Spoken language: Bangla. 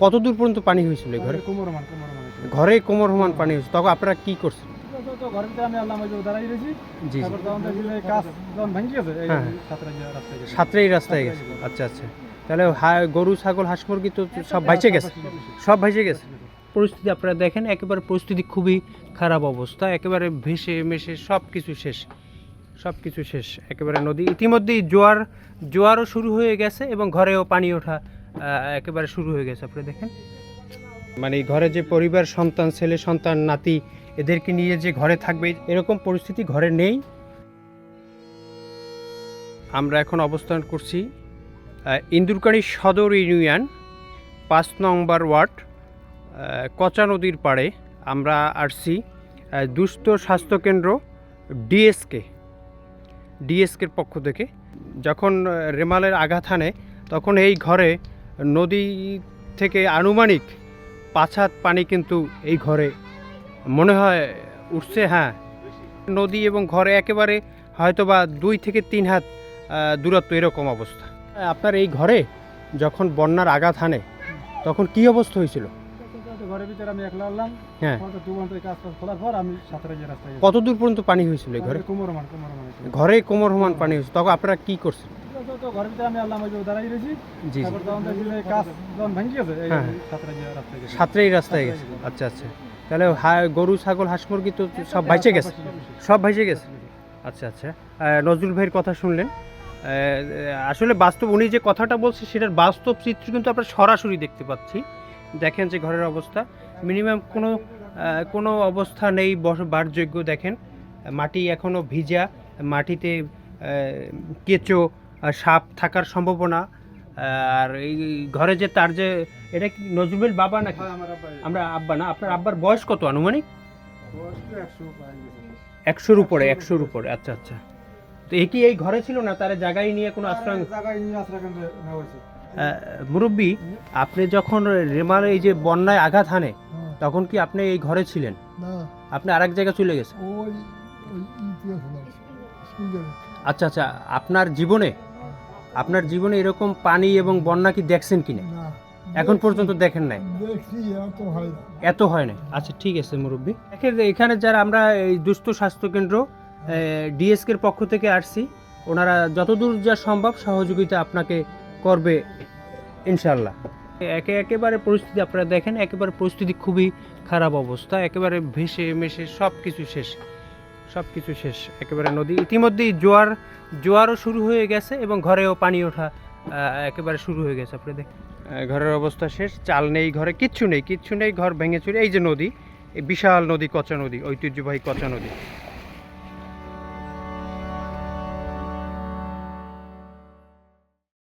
কত দূর পর্যন্ত পানি হয়েছিল ঘরে? কোমর ঘরে কোমর সমান পানি হয়েছে। তখন আপনারা কি করছেন? হ্যাঁ। সাঁতরেই রাস্তায় গেছে। আচ্ছা আচ্ছা। তাহলে গরু ছাগল হাঁস মুরগি তো সব ভাইসে গেছে? সব ভাইসে গেছে। পরিস্থিতি আপনারা দেখেন একেবারে পরিস্থিতি খুবই খারাপ অবস্থা। একেবারে ভেসে মেশে সব কিছু শেষ। সব কিছু শেষ। একেবারে নদী। ইতিমধ্যেই জোয়ার জোয়ারও শুরু হয়ে গেছে এবং ঘরেও পানি ওঠা একেবারে শুরু হয়ে গেছে, আপনি দেখেন। মানে ঘরে যে পরিবার, সন্তান, ছেলে, সন্তান, নাতি, এদেরকে নিয়ে যে ঘরে থাকবে, এরকম পরিস্থিতি ঘরে নেই। আমরা এখন অবস্থান করছি ইন্দুরকানী সদর ইউনিয়ন, পাঁচ নম্বর ওয়ার্ড কচা নদীর পাড়ে আমরা আসছি দুস্থ স্বাস্থ্যকেন্দ্র ডিএসকে, ডিএসকের পক্ষ থেকে। যখন রেমালের আঘাত হানে, তখন এই ঘরে নদী থেকে আনুমানিক পাঁচ হাত পানি কিন্তু এই ঘরে মনে হয় উঠছে হ্যাঁ। নদী এবং ঘরে একেবারে হয়তো বা দুই থেকে তিন হাত দূরত্ব এরকম অবস্থা। আপনার এই ঘরে যখন বন্যার আঘাত হানে তখন কি অবস্থা হয়েছিল? ঘরের ভিতরে আমি একলা আনলাম। হ্যাঁ। দু ঘণ্টা কাজ খোলার পর আমি সাতটা রাস্তায় কত দূর পর্যন্ত পানি হয়েছিল ঘরে? কোমর ঘরে কোমর সমান পানি হয়েছে তখন আপনারা কি করছেন তো তো ঘরের ভিতরে আমি আল্লাহ মাঝে দাঁড়াই রয়েছি। জি জি। তারপর তখন দেখি যে কাজ যখন ভাঙি গেছে। এই হ্যাঁ। সাতটা গিয়ে রাস্তায় গেছে। সাঁতরেই রাস্তায় গেছে। আচ্ছা আচ্ছা। তাহলে হা- গরু ছাগল হাঁস মুরগি তো সব ভাইসে গেছে? সব ভাইসে গেছে? আচ্ছা আচ্ছা। আহ, নজরুল ভাইয়ের কথা শুনলেন। আহ, আসলে বাস্তব উনি যে কথাটা বলছে সেটার বাস্তব চিত্র কিন্তু আমরা সরাসরি দেখতে পাচ্ছি। দেখেন যে ঘরের অবস্থা। মিনিমাম কোনো আহ, কোনো অবস্থা নেই বস- বারযোগ্য দেখেন মাটি এখনও ভিজা। মাটিতে আহ, কেঁচো সাপ থাকার সম্ভাবনা আর এই ঘরে যে তার যে এটা কি নজরুলের বাবা নাকি? হ্যাঁ, আমার আব্বা আমরা আব্বা না আপনার আব্বার বয়স কত আনুমানিক। একশোর উপরে একশোর উপরে আচ্ছা আচ্ছা। তো এ কি এই ঘরে ছিল না তার জায়গায় নিয়ে কোনো আশ্রয় মুরব্বী আপনি যখন রেমার এই যে বন্যায় আঘাত হানে তখন কি আপনি এই ঘরে ছিলেন? না। আপনি আরেক জায়গায় চলে গেছেন? আচ্ছা আচ্ছা আপনার জীবনে আপনার জীবনে এরকম পানি এবং বন্যা কি দেখছেন কিনা না? এখন পর্যন্ত দেখেন নাই? এত হয় না। এত হয় না আচ্ছা ঠিক আছে মুরব্বী। দেখেন এখানে যারা আমরা এই দুস্থ স্বাস্থ্যকেন্দ্র ডিএসকের পক্ষ থেকে আসছি ওনারা যতদূর যা সম্ভব সহযোগিতা আপনাকে করবে ইনশাল্লাহ একে একেবারে পরিস্থিতি আপনারা দেখেন একেবারে পরিস্থিতি খুবই খারাপ অবস্থা একেবারে ভেসে মেশে সব কিছু শেষ সব কিছু শেষ একেবারে নদী। ইতিমধ্যেই জোয়ার জোয়ারও শুরু হয়ে গেছে এবং ঘরেও পানি ওঠা একেবারে শুরু হয়ে গেছে, আপনি দেখেন। ঘরের অবস্থা শেষ, চাল নেই ঘরে, কিচ্ছু নেই কিচ্ছু নেই, ঘর ভেঙে চুরে এই যে নদী, এই বিশাল নদী, কচা নদী, ঐতিহ্যবাহী কচা নদী।